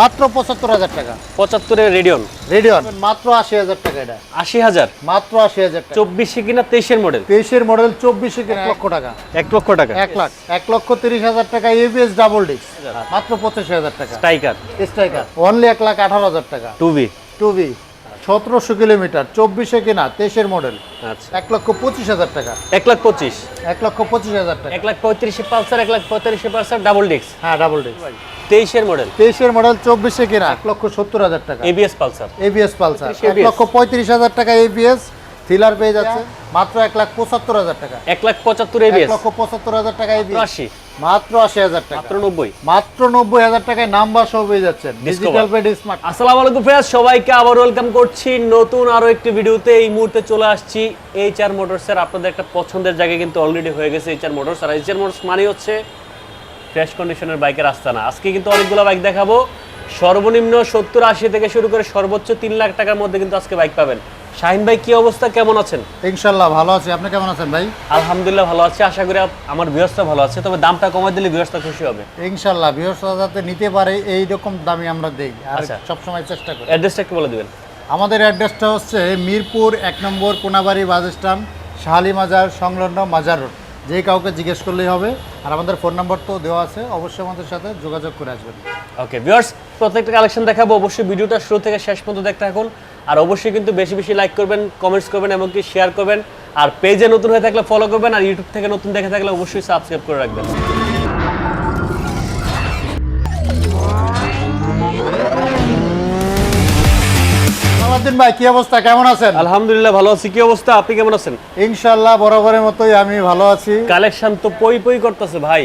মাত্র পঁচাত্তর হাজার টাকা। পঁচাত্তরের রেডিয়ন রেডিয়ন মাত্র আশি হাজার টাকা এটা। আশি হাজার? মাত্র আশি হাজার চব্বিশে কিনা তেইশের মডেল তেইশের মডেল চব্বিশে কিনা এক লক্ষ টাকা। এক লক্ষ টাকা। এক লাখ এক লক্ষ তিরিশ হাজার টাকা এবিএস ডাবল ডিস্ক মাত্র পঁচাশি হাজার টাকা। স্ট্রাইকার স্ট্রাইকার অনলি এক লাখ আঠারো হাজার টাকা। টু বি টু বি সতেরোশো কিলোমিটার চব্বিশে কিনা তেইশের মডেল আচ্ছা। এক লক্ষ পঁচিশ হাজার টাকা। এক লাখ পঁচিশ। এক লক্ষ পঁচিশ হাজার টাকা। এক লাখ পঁয়ত্রিশে পালসার এক লাখ পঁয়ত্রিশে পালসার ডাবল ডিস্ক হ্যাঁ ডাবল ডিস্ক তেইশের মডেল তেইশের মডেল চব্বিশে কিনা এক লক্ষ সত্তর হাজার টাকা। ABS Pulsar. ABS Pulsar. এক লক্ষ পঁয়ত্রিশ হাজার টাকা এবিএস থ্রিলার পেয়ে যাচ্ছে। মাত্র এক লাখ পঁচাত্তর হাজার টাকা। এক লাখ পঁচাত্তর এক লক্ষ পঁচাত্তর হাজার টাকা আশি। মাত্র আশি হাজার টাকা। মাত্র নব্বই। মাত্র নব্বই হাজার টাকায় নাম্বার সহ পেয়ে যাচ্ছেন। ডিজিটাল পেড স্মার্ট আসসালামু আলাইকুম ফ্রেন্ডস সবাইকে আবার ওয়েলকাম করছি। নতুন আরও একটি ভিডিওতে এই মুহূর্তে চলে আসছি। এইচ আর মোটরসের আপনাদের একটা পছন্দের জায়গা কিন্তু অলরেডি হয়ে গেছে এইচ আর মোটরস আর এইচ আর মোটরস মানে হচ্ছে ফ্রেশ কন্ডিশনের বাইকের আস্তানা। আজকে কিন্তু অনেকগুলো বাইক দেখাবো। সর্বনিম্ন সত্তর আশি থেকে শুরু করে সর্বোচ্চ তিন লাখ টাকার মধ্যে কিন্তু আজকে বাইক পাবেন। শাহিন ভাই কি অবস্থা? কেমন আছেন? ইনশাল্লাহ ভালো আছি। আপনি কেমন আছেন ভাই? আলহামদুলিল্লাহ ভালো আছি। আশা করি আমার বৃহস্পতি ভালো আছে। তবে দামটা কমাই দিলে বৃহস্পতি খুশি হবে। ইনশাল্লাহ বৃহস্পতি যাতে নিতে পারে এই রকম দামি আমরা দেই। আর আচ্ছা। সবসময় চেষ্টা করি। অ্যাড্রেসটা একটু বলে দিবেন। আমাদের অ্যাড্রেসটা হচ্ছে মিরপুর এক number Konabari bus stand Shahali মাজার সংলগ্ন মাজার রোড। যে কাউকে জিজ্ঞেস করলেই হবে। আর আমাদের ফোন নাম্বার তো দেওয়া আছে, অবশ্যই আমাদের সাথে যোগাযোগ করে আসবেন। ওকে ভিউয়ার্স প্রত্যেকটা কালেকশন দেখাবো, অবশ্যই ভিডিওটা শুরু থেকে শেষ পর্যন্ত দেখতে থাকুন। আর অবশ্যই কিন্তু বেশি বেশি লাইক করবেন কমেন্টস করবেন, এমনকি শেয়ার করবেন। আর পেজে নতুন হয়ে থাকলে ফলো করবেন, আর ইউটিউব থেকে নতুন দেখে থাকলে অবশ্যই সাবস্ক্রাইব করে রাখবেন। সালাদিন ভাই কি অবস্থা? কেমন আছেন? আলহামদুলিল্লাহ ভালো আছি। কি অবস্থা? আপনি কেমন আছেন? ইনশাল্লাহ বরাবরের মতোই আমি ভালো আছি। কালেকশন তো পই পই করতেছে ভাই।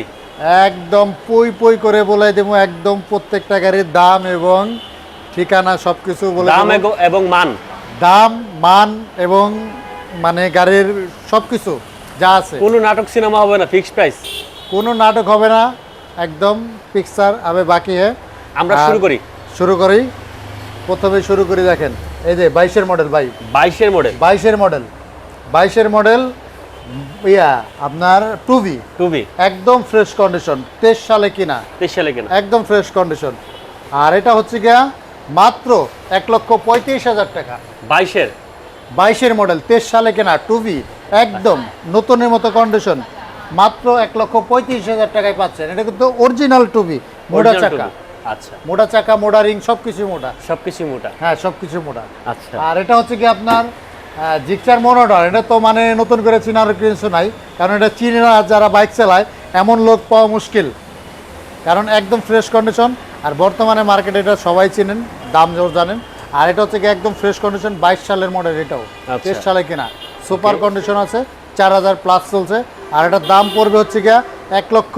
একদম পই পই করে বলে দেবো একদম প্রত্যেকটা গাড়ির দাম এবং ঠিকানা সবকিছু বলে দাম এবং মান। দাম মান এবং মানে গাড়ির সবকিছু যা আছে। কোনো নাটক সিনেমা হবে না ফিক্সড প্রাইস কোনো নাটক হবে না একদম পিকচার আবে বাকি হ্যাঁ আমরা শুরু করি। শুরু করি। প্রথমে শুরু করি দেখেন। এই যে বাইশের মডেল ভাই। বাইশের মডেল। বাইশের মডেল। বাইশের মডেল ইয়া আপনার টু বি টু বি একদম ফ্রেশ কন্ডিশন তেইশ সালে কিনা। তেইশ সালে কিনা। একদম ফ্রেশ কন্ডিশন আর এটা হচ্ছে গিয়া মাত্র এক লক্ষ পঁয়ত্রিশ হাজার টাকা। বাইশের। বাইশের মডেল তেইশ সালে কেনা টু বি একদম নতুনের মতো কন্ডিশন মাত্র এক লক্ষ পঁয়ত্রিশ হাজার টাকায় পাচ্ছেন। এটা কিন্তু অরিজিনাল টু বি মোটা চাকা। 2B আচ্ছা। মোটা চাকা মোটা রিং সব কিছু মোটা। সবকিছু মোটা? হ্যাঁ সব কিছু মোটা। আচ্ছা। আর এটা হচ্ছে কি আপনার জিক্সার মনোটর এটা তো মানে নতুন করে চিনার কিছু নাই কারণ এটা চীনা যারা বাইক চালায় এমন লোক পাওয়া মুশকিল। কারণ একদম ফ্রেশ কন্ডিশন আর বর্তমানে মার্কেটে এটা সবাই চিনেন দাম জানেন। আর এটা হচ্ছে কি একদম ফ্রেশ কন্ডিশন বাইশ সালের মডেল এটাও। আচ্ছা। তেইশ সালে কিনা। সুপার কন্ডিশন আছে চার হাজার প্লাস চলছে। আর এটার দাম পড়বে হচ্ছে গিয়া এক লক্ষ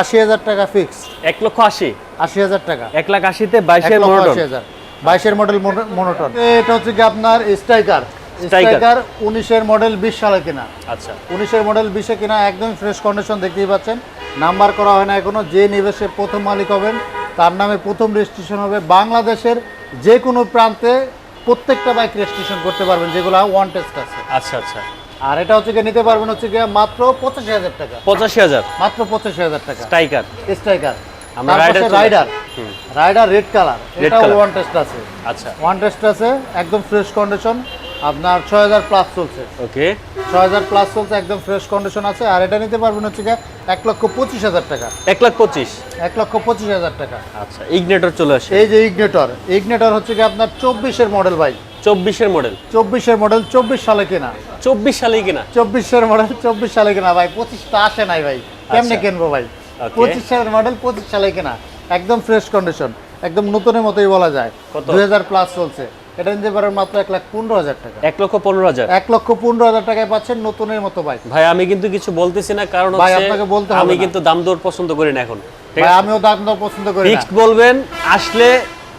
আশি হাজার টাকা ফিক্স এক লক্ষ আশি। আশি হাজার টাকা। এক লাখ আশিতে বাইশের মডেল আশি হাজার। বাইশের মডেল মনোটন এটা হচ্ছে কি আপনার স্ট্রাইকার স্ট্রাইকার উনিশের মডেল বিশ সালে কিনা। আচ্ছা। উনিশের মডেল বিশে কিনা একদম ফ্রেশ কন্ডিশন দেখতেই পাচ্ছেন। নাম্বার করা হয় না এখনও যে নিবেশে প্রথম মালিক হবেন তার নামে প্রথম রেজিস্ট্রেশন হবে। বাংলাদেশের যে কোনো প্রান্তে প্রত্যেকটা বাইক রেজিস্ট্রেশন করতে পারবেন যেগুলো ওয়ান টেস্ট আছে। আচ্ছা আচ্ছা। আর এটা হচ্ছে গিয়ে নিতে পারবেন হচ্ছে গিয়ে মাত্র পঁচাশি হাজার টাকা। পঁচাশি হাজার? মাত্র পঁচাশি হাজার টাকা। স্ট্রাইকার স্ট্রাইকার আমরা রাইডার রাইডার রেড কালার এটা ওয়ান টেস্ট আছে। আচ্ছা। ওয়ান টেস্ট আছে একদম ফ্রেশ কন্ডিশন আপনার ছয় হাজার প্লাস চলছে। ওকে। ছয় হাজার প্লাস চলছে একদম ফ্রেশ কন্ডিশন আছে। আর এটা নিতে পারবেন হচ্ছে গিয়ে এক লক্ষ পঁচিশ হাজার টাকা। এক লাখ পঁচিশ? এক লক্ষ পঁচিশ হাজার টাকা। আচ্ছা ইগনেটর চলে আসে। এই যে ইগনেটর ইগনেটর হচ্ছে কি আপনার চব্বিশের মডেল ভাই। চব্বিশের মডেল। চব্বিশের মডেল চব্বিশ সালে কেনা। চব্বিশ সালেই কিনা। চব্বিশের মডেল চব্বিশ সালে কেনা। ভাই পঁচিশটা আসে নাই ভাই। কেমনে আচ্ছা। কিনবো ভাই? পঁচিশ সালের মডেল পঁচিশ সালে কেনা। একদম ফ্রেশ কন্ডিশন একদম নতুনের মতোই বলা যায়। দুই হাজার প্লাস চলছে। এটা নিতে পারেন মাত্র এক লাখ পনেরো হাজার টাকা। এক লক্ষ পনেরো হাজার। এক লক্ষ পনেরো হাজার টাকায় পাচ্ছেন নতুনের মতো বাইক ভাই আমি কিন্তু কিছু বলতেছি না কারণ ভাই, আপনাকে বলতে আমি কিন্তু দাম দর পছন্দ করি না এখন। ভাই আমিও দাম দর পছন্দ করি বলবেন আসলে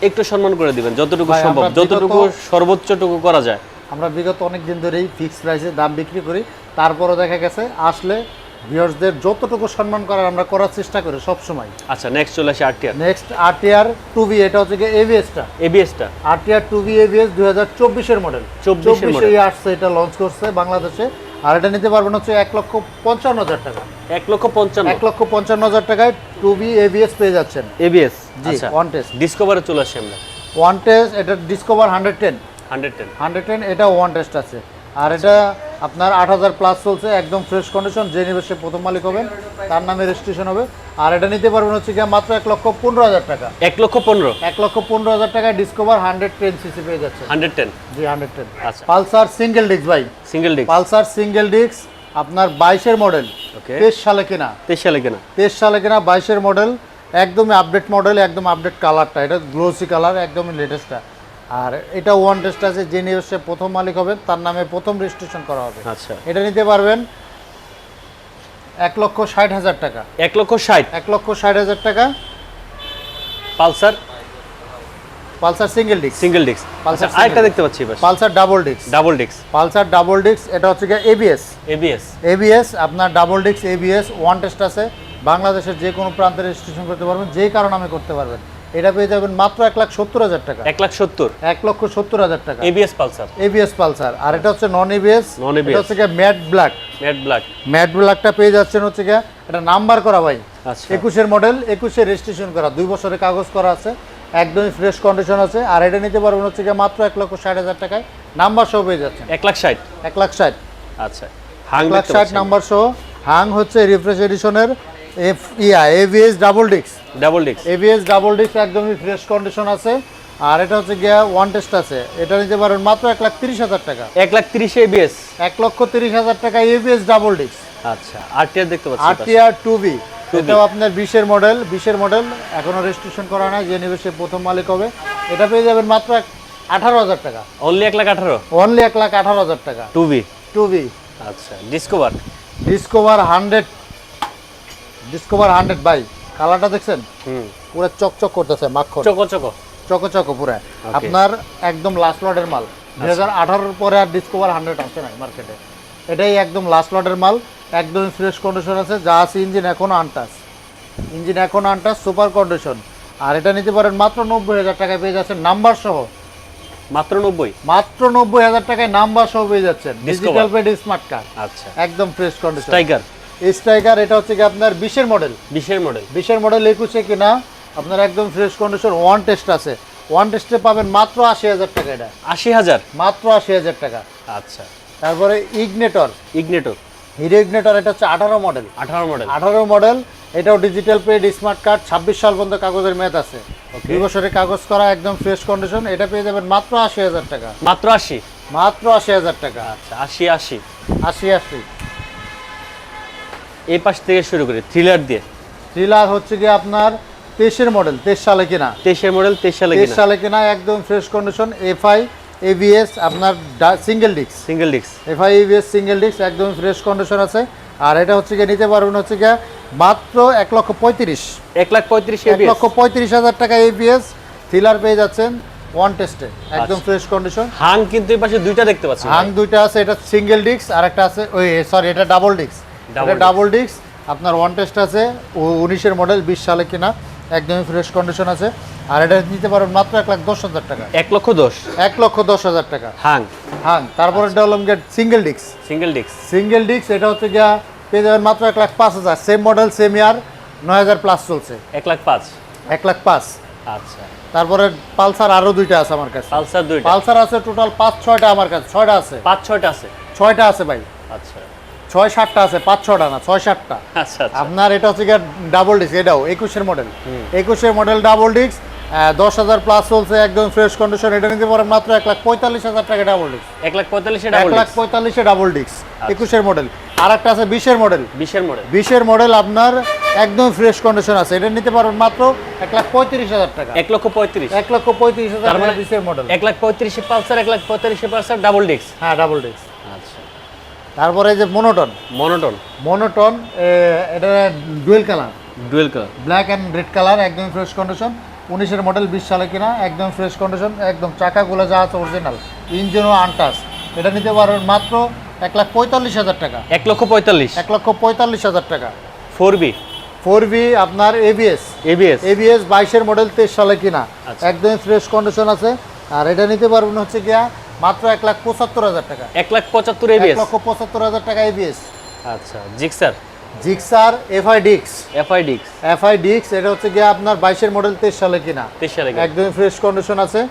একটু সম্মান করে দিবেন যতটুকু সম্ভব যতটুকু সর্বোচ্চটুকু করা যায়। আমরা বিগত অনেক দিন ধরেই ফিক্সড প্রাইসে দাম বিক্রি করি তারপরও দেখা গেছে আসলে ভিউয়ার্সদের যতটুকু সম্মান করার আমরা করার চেষ্টা করি সব সময় আচ্ছা নেক্সট চলে আসে RTR next RTR two B এটা হচ্ছে গিয়ে এভিএসটা এবিএসটা আরটিআর টু। বি এভিএস দুই হাজার চব্বিশের মডেল 24 এর model। আসছে এটা লঞ্চ করছে বাংলাদেশে। আর এটা নিতে পারবেন হচ্ছে এক লক্ষ পঞ্চান্ন হাজার টাকা। এক লক্ষ পঞ্চান্ন। এক লক্ষ পঞ্চান্ন হাজার টাকায় টু বি এবিএস পেয়ে যাচ্ছেন। এবিএস জি ওয়ান টেস্ট ডিসকভারে চলে আসছি আমরা। ওয়ান টেস্ট এটা Discover hundred ten hundred ten hundred ten এটা ওয়ান টেস্ট আছে। আর এটা আপনার আট হাজার প্লাস চলছে একদম ফ্রেশ কন্ডিশন যে নেবে সে প্রথম মালিক হবেন তার নামে রেজিস্ট্রেশন হবে। আর এটা নিতে পারবেন হচ্ছে গিয়ে মাত্র এক লক্ষ পনেরো হাজার টাকা। এক লক্ষ পনেরো? এক লক্ষ পনেরো হাজার টাকায় ডিসকভার হান্ড্রেড টেন সিসি পেয়ে যাচ্ছে। হান্ড্রেড টেন জি হান্ড্রেড টেন আচ্ছা। পালসার সিঙ্গেল ডিস্ক ভাই। Single disc Pulsar single disc আপনার বাইশের মডেল তেইশ সালে কিনা। তেইশ সালে কেনা? তেইশ সালে কিনা বাইশের মডেল একদমই আপডেট মডেল একদম আপডেট কালারটা এটা গ্লোসি কালার একদমই লেটেস্টটা আর এটা ওয়ান টেস্ট আছে যে নিয়ে প্রথম মালিক হবেন তার নামে প্রথম রেজিস্ট্রেশন করা হবে। আচ্ছা। এটা নিতে পারবেন এক লক্ষ ষাট হাজার টাকা। এক লক্ষ ষাট? এক লক্ষ ষাট হাজার টাকা। Pulsar? Pulsar single disc single disc Pulsar আচ্ছা আরেকটা দেখতে পাচ্ছি এবার। Pulsar double disc double disc Pulsar double disc এটা হচ্ছে গিয়ে এবিএস এবিএস এবিএস আপনার double disc ABS one test আছে। বাংলাদেশের যে কোনো প্রান্তে রেজিস্ট্রেশন করতে পারবেন যেই কারণে আমি করতে পারবেন। এটা পেয়ে যাবেন মাত্র এক লাখ সত্তর হাজার টাকা। এক লাখ সত্তর? এক লক্ষ সত্তর হাজার টাকা। ABS Pulsar. ABS Pulsar. আর এটা হচ্ছে নন এবিএস Non-ABS এটা হচ্ছে গিয়ে matte black. Matte black. Matte ব্ল্যাকটা পেয়ে যাচ্ছেন হচ্ছে গিয়ে এটা নাম্বার করা ভাই। আচ্ছা। একুশের মডেল একুশে রেজিস্ট্রেশন করা। দুই বছরের কাগজ করা আছে একদমই ফ্রেশ কন্ডিশন আছে। আর এটা নিতে পারবেন হচ্ছে গিয়ে মাত্র এক লক্ষ ষাট হাজার টাকায়। নাম্বার সহ পেয়ে যাচ্ছেন। এক লাখ ষাট? এক লাখ ষাট। আচ্ছা। এক লাখ ষাট নাম্বার সহ। হাং হচ্ছে রিফ্রেশ এডিশনের এফ ইয়া ABS double disc double disc ABS double disc একদমই ফ্রেশ কন্ডিশন আছে। আর এটা হচ্ছে গিয়া ওয়ান টেস্ট আছে। এটা নিতে পারবেন মাত্র এক লাখ তিরিশ হাজার টাকা। এক লাখ তিরিশে এবিএস এক লক্ষ তিরিশ হাজার টাকা এভিএস ডাবল ডিস্ক আচ্ছা আরটিআর দেখতে পাচ্ছি আর পাশে। টিআর টু বি এটাও আপনার বিশের মডেল বিশের মডেল এখনও রেজিস্ট্রেশন করা নাই যে নেবে সে প্রথম মালিক হবে। এটা পেয়ে যাবেন মাত্র আঠারো হাজার টাকা। অনলি এক লাখ আঠারো? অনলি এক লাখ আঠারো হাজার টাকা। টু বি টু বি আচ্ছা Discover Discover hundred Discover hundred by কালারটা দেখছেন? পুরো চকচক করতেছে মাখন চকো চকো। চকো চকো পুরো। আপনার একদম লাস্ট লটের মাল। দুই হাজার আঠারোর পরে আর ডিসকভার হান্ড্রেড আসছে না মার্কেটে এটাই একদম লাস্ট লটের মাল। একদম ফ্রেশ কন্ডিশন আছে। যা আছে ইঞ্জিন এখনও আনটাস ইঞ্জিন এখন আনটাস সুপার কন্ডিশন আর এটা নিতে পারেন মাত্র নব্বই হাজার টাকায় পেয়ে যাচ্ছেন নাম্বার সহ। মাত্র নব্বই? মাত্র নব্বই হাজার টাকায় নাম্বার সহ পেয়ে যাচ্ছেন। ডিজিটাল পেড স্মার্ট কার্ড আচ্ছা। একদম ফ্রেশ কন্ডিশন স্ট্রাইকার স্ট্রাইকার এটা হচ্ছে কি আপনার বিশের মডেল বিশের মডেল বিশের মডেল একুশে কিনা আপনার একদম ফ্রেশ কন্ডিশন ওয়ান টেস্ট আছে। ওয়ান টেস্টে পাবেন মাত্র আশি হাজার টাকা এটা। আশি হাজার? মাত্র আশি হাজার টাকা। আচ্ছা। তারপরে ইগনেটর ইগনেটর হিরো ইগনেটর এটা হচ্ছে আঠারো মডেল আঠারো মডেল আঠারো মডেল এটাও ডিজিটাল পেড স্মার্ট কার্ড ছাব্বিশ সাল পর্যন্ত কাগজের মেয়াদ আছে। দুই বছরের কাগজ করা একদম ফ্রেশ কন্ডিশন এটা পেয়ে যাবেন মাত্র আশি হাজার টাকা। মাত্র আশি? মাত্র আশি হাজার টাকা। আচ্ছা আশি আশি। আশি আশি। এই পাশ থেকে শুরু করি থ্রিলার দিয়ে। থ্রিলার হচ্ছে কি আপনার তেইশের মডেল তেইশ সালে কিনা। তেইশের মডেল তেইশ সালে তেইশ সালে কিনা একদম ফ্রেশ কন্ডিশন এফআই এবিএস আপনার single disc single disc FI ABS single disc একদম ফ্রেশ কন্ডিশন আছে। আর এটা হচ্ছে গিয়ে নিতে পারবেন হচ্ছে গিয়ে মাত্র এক লক্ষ পঁয়ত্রিশ। এক লাখ পঁয়ত্রিশ এক লক্ষ পঁয়ত্রিশ হাজার টাকা এবিএস থ্রিলার পেয়ে যাচ্ছেন ওয়ান টেস্টে একদম ফ্রেশ কন্ডিশন হাং কিন্তু এই পাশে দুইটা দেখতে পাচ্ছি হাং দুইটা আছে এটা সিঙ্গেল ডিস্ক আর একটা আছে ওই সরি এটা ডাবল ডিস্ক। ডাবল ডিস্ক আপনার ওয়ান টেস্ট আছে উনিশের মডেল বিশ সালে কিনা একদমই ফ্রেশ কন্ডিশন আছে। আর এটা নিতে পারবেন মাত্র এক লাখ দশ হাজার টাকা। এক লক্ষ দশ? এক লক্ষ দশ হাজার টাকা। হাং। হাং। তারপরে ডেভেলপ gate single disc single disc single disc এটা হচ্ছে গিয়া পেয়ে যাবেন মাত্র এক লাখ পাঁচ হাজার। সেম মডেল সেম ইয়ার নয় হাজার প্লাস চলছে। এক লাখ পাঁচ? এক লাখ পাঁচ। আচ্ছা। তারপরে পালসার আরও দুইটা আছে আমার কাছে। পালসার দুইটা? পালসার আছে টোটাল পাঁচ ছয়টা আমার কাছে। ছয়টা আছে। পাঁচ ছয়টা আছে? ছয়টা আছে ভাই। আচ্ছা। ছয় সাতটা আছে পাঁচ ছটা না ছয় সাতটা। আচ্ছা আচ্ছা। আপনার এটা হচ্ছে ডাবল ডিস্ক এটাও একুশের মডেল একুশের মডেল ডাবল ডিস্ক দশ হাজার প্লাস চলছে একদম ফ্রেশ কন্ডিশন এটা নিতে পারেন মাত্র এক লাখ পঁয়তাল্লিশ হাজার টাকা ডাবল ডিস্ক এক লাখ পঁয়তাল্লিশে এক লাখ পঁয়তাল্লিশে ডাবল ডিস্ক একুশের মডেল আর একটা আছে বিশের মডেল বিশের মডেল বিশের মডেল আপনার একদম ফ্রেশ কন্ডিশন আছে এটা নিতে পারবেন মাত্র এক লাখ পঁয়ত্রিশ হাজার টাকা। এক লক্ষ পঁয়ত্রিশ। এক লক্ষ পঁয়ত্রিশ হাজার মানে বিশের মডেল এক লাখ পঁয়ত্রিশে পালসার এক লাখ পঁয়তাল্লিশে পালসার ডাবল ডিস্ক হ্যাঁ ডাবল ডিস্ক আচ্ছা। তারপরে এই যে মনোটন মনোটন মনোটন এটা dual colour dual colour black and red colour একদম ফ্রেশ কন্ডিশন উনিশের মডেল বিশ সালে কিনা একদম ফ্রেশ কন্ডিশন একদম চাকাগুলো যা আছে অরিজিনাল ইঞ্জিনও আনটাস এটা নিতে পারবেন মাত্র এক লাখ পঁয়তাল্লিশ হাজার টাকা। এক লক্ষ পঁয়তাল্লিশ। এক লক্ষ পঁয়তাল্লিশ হাজার টাকা। ফোর বি ফোর বি আপনার এবিএস এবিএস এবিএস বাইশের মডেল তেইশ সালে কিনা। একদম ফ্রেশ কন্ডিশন আছে। আর এটা নিতে পারবেন হচ্ছে গিয়া মাত্র এক লাখ পঁচাত্তর হাজার টাকা। এক লাখ পঁচাত্তর এবিএস লক্ষ পঁচাত্তর হাজার টাকা এবিএস আচ্ছা জিক্সার জিক্সার এফআই ডিক্স এফআই ডিক্স এফআই ডিক্স এটা হচ্ছে গিয়ে আপনার বাইশের মডেল তেইশ সালে কিনা। তেইশ সালে। একদমই ফ্রেশ কন্ডিশন আছে।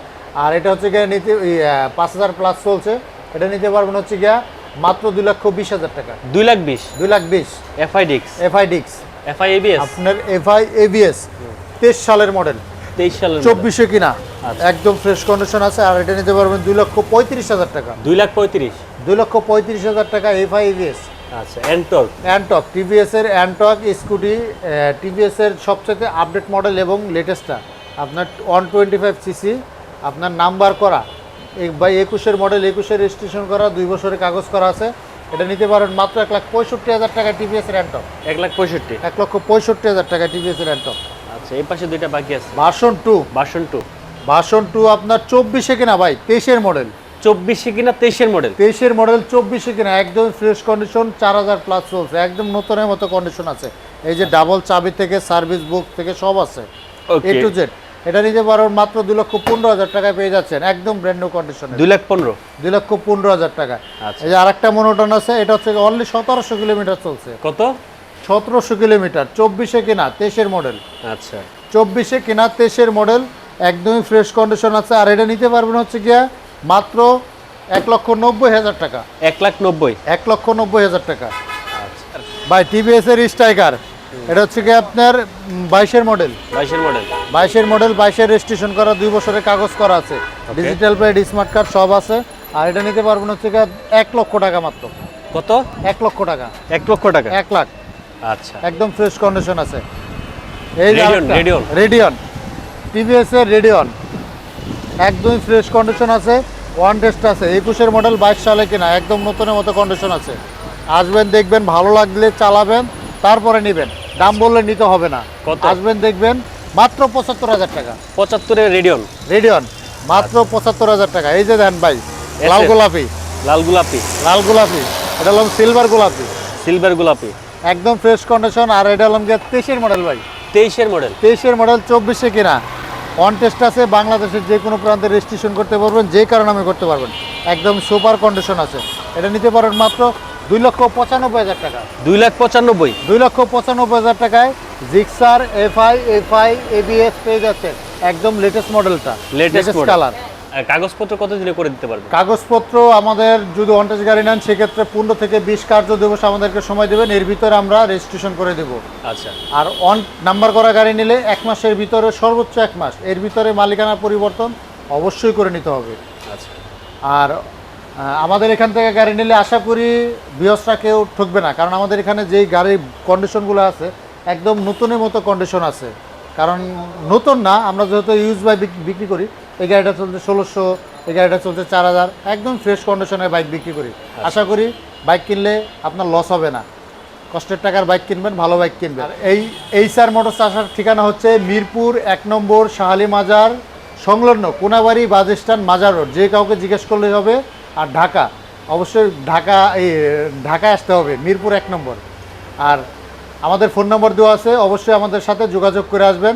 আর এটা হচ্ছে গিয়ে নিতে পাঁচ হাজার প্লাস চলছে। এটা নিতে পারবেন হচ্ছে গিয়া মাত্র দুই লক্ষ বিশ হাজার টাকা। দুই লাখ বিশ? দুই লাখ বিশ। এফআই ডিক্স এফআই ডিক্স এফআই এবিএস আপনার এফআই এবিএস তেইশ সালের মডেল তেইশ সালের চব্বিশে কিনা? আচ্ছা। একদম ফ্রেশ কন্ডিশন আছে আর এটা নিতে পারবেন দুই লক্ষ পঁয়ত্রিশ হাজার টাকা। দুই লাখ পঁয়ত্রিশ? দুই লক্ষ পঁয়ত্রিশ হাজার টাকা এফআই এবিএস আচ্ছা এন্টর অ্যান্টক টিভিএস এর অ্যান্টক স্কুটি টিভিএস এর সবচেয়ে আপডেট মডেল এবং লেটেস্টটা আপনার ওয়ান টোয়েন্টি ফাইভ সিসি আপনার নাম্বার করা একুশের মডেল একুশের রেজিস্ট্রেশন করা দুই বছরের কাগজ করা আছে। এটা নিতে পারেন মাত্র এক লাখ পঁয়ষট্টি হাজার টাকা টিভিএস এর অ্যান্টক এক লাখ পঁয়ষট্টি। এক লক্ষ পঁয়ষট্টি হাজার টাকা টিভিএস এর অ্যান্টক আচ্ছা এই পাশে দুইটা বাকি আছে। Version two version two version two আপনার চব্বিশে কিনা ভাই? তেইশের মডেল চব্বিশে কিনা তেইশের মডেল তেইশের মডেল চব্বিশে কিনা একদম ফ্রেশ কন্ডিশন চার হাজার প্লাস চলছে একদম নতুনের মতো কন্ডিশন আছে। এই যে ডাবল চাবি থেকে সার্ভিস বুক থেকে সব আছে। এ টু জেড এটা নিতে পারেন মাত্র দুই লক্ষ পনেরো হাজার টাকায় পেয়ে যাচ্ছেন একদম ব্র্যান্ড নিউ কন্ডিশনে দুই লাখ পনেরো। দুই লক্ষ পনেরো হাজার টাকা আচ্ছা। এই যে আরেকটা মনোটন আছে এটা হচ্ছে অনলি সতেরোশো কিলোমিটার চলছে। কত? সতেরোশো কিলোমিটার চব্বিশে কেনা তেইশের মডেল আচ্ছা। চব্বিশে কেনা তেইশের মডেল একদমই ফ্রেশ কন্ডিশন আছে আর এটা নিতে পারবেন হচ্ছে গিয়া মাত্র এক লক্ষ নব্বই হাজার টাকা। এক লাখ নব্বই। এক লক্ষ নব্বই হাজার টাকা। আচ্ছা। বাই টিভিএস এর স্ট্রাইকার এটা হচ্ছে কি আপনার বাইশের মডেল বাইশের মডেল বাইশের মডেল বাইশের রেজিস্ট্রেশন করা দুই বছরের কাগজ করা আছে। ডিজিটাল প্লেট স্মার্ট কার্ড সব আছে। আর এটা নিতে পারবেন হচ্ছে কি এক লক্ষ টাকা মাত্র। কত? এক লক্ষ টাকা। এক লক্ষ টাকা। এক লাখ। আচ্ছা। একদম ফ্রেশ কন্ডিশন আছে। এই Radeon। রেডিয়ন টিভিএস এর রেডিয়ন একদমই ফ্রেশ কন্ডিশন আছে ওয়ান টেস্ট আছে। একুশের মডেল বাইশ সালে কিনা একদম নতুনের মতো কন্ডিশন আছে। আসবেন দেখবেন ভালো লাগলে চালাবেন তারপরে নেবেন। দাম বললে নিতে হবে না? আসবেন দেখবেন মাত্র পঁচাত্তর হাজার টাকা। পঁচাত্তরের রেডিয়ন রেডিয়ন মাত্র পঁচাত্তর হাজার টাকা। এই যে দেন ভাই লাল গোলাপি। লাল গোলাপি। লাল গোলাপি। এটা হলাম সিলভার গোলাপি। সিলভার গোলাপি। একদম ফ্রেশ কন্ডিশন আর এটা হলাম গিয়ে তেইশের মডেল ভাই। তেইশের মডেল তেইশের মডেল চব্বিশে কিনা। অন টেস্ট আছে বাংলাদেশের যে কোনো প্রান্তে রেজিস্ট্রেশন করতে পারবেন যে কারণে আমি করতে পারবেন। একদম সুপার কন্ডিশন আছে। এটা নিতে পারেন মাত্র দুই লক্ষ পঁচানব্বই হাজার টাকা। দুই লাখ পঁচানব্বই। দুই লক্ষ পঁচানব্বই হাজার টাকায় জিক্সার এফআই এফআই এবিএস পেয়ে যাচ্ছে একদম লেটেস্ট মডেলটা লেটেস্ট কালার কাগজপত্র কত দিনে করে দিতে পারবে কাগজপত্র আমাদের যদি অনটেজ গাড়ি নেন সেক্ষেত্রে পনেরো থেকে বিশ কার্য দিবস আমাদেরকে সময় দেবেন। এর ভিতরে আমরা রেজিস্ট্রেশন করে দেবো। আচ্ছা। আর অন নাম্বার করা গাড়ি নিলে এক মাসের ভিতরে সর্বোচ্চ এক মাস। এর ভিতরে মালিকানা পরিবর্তন অবশ্যই করে নিতে হবে। আচ্ছা। আর আমাদের এখান থেকে গাড়ি নিলে আশা করি বিহসরা কেউ ঠকবে না। কারণ আমাদের এখানে যেই গাড়ির কন্ডিশনগুলো আছে একদম নতুনের মতো কন্ডিশন আছে। কারণ নতুন না আমরা যেহেতু ইউজ বাই বিক্রি করি এই গাড়িটা চলছে ষোলোশো এই গাড়িটা চলছে চার হাজার। একদম ফ্রেশ কন্ডিশনের বাইক বিক্রি করি। আশা করি বাইক কিনলে আপনার লস হবে না। কষ্টের টাকার বাইক কিনবেন ভালো বাইক কিনবেন। আর। এই এইচআর মোটরস আসার ঠিকানা হচ্ছে মিরপুর এক নম্বর শাহালি মাজার সংলগ্ন কোনাবাড়ি বাস স্ট্যান্ড মাজার রোড যে কাউকে জিজ্ঞেস করলেই হবে। আর ঢাকা অবশ্যই ঢাকা এই ঢাকায় আসতে হবে মিরপুর এক নম্বর। আর আমাদের ফোন নম্বর দেওয়া আছে অবশ্যই আমাদের সাথে যোগাযোগ করে আসবেন।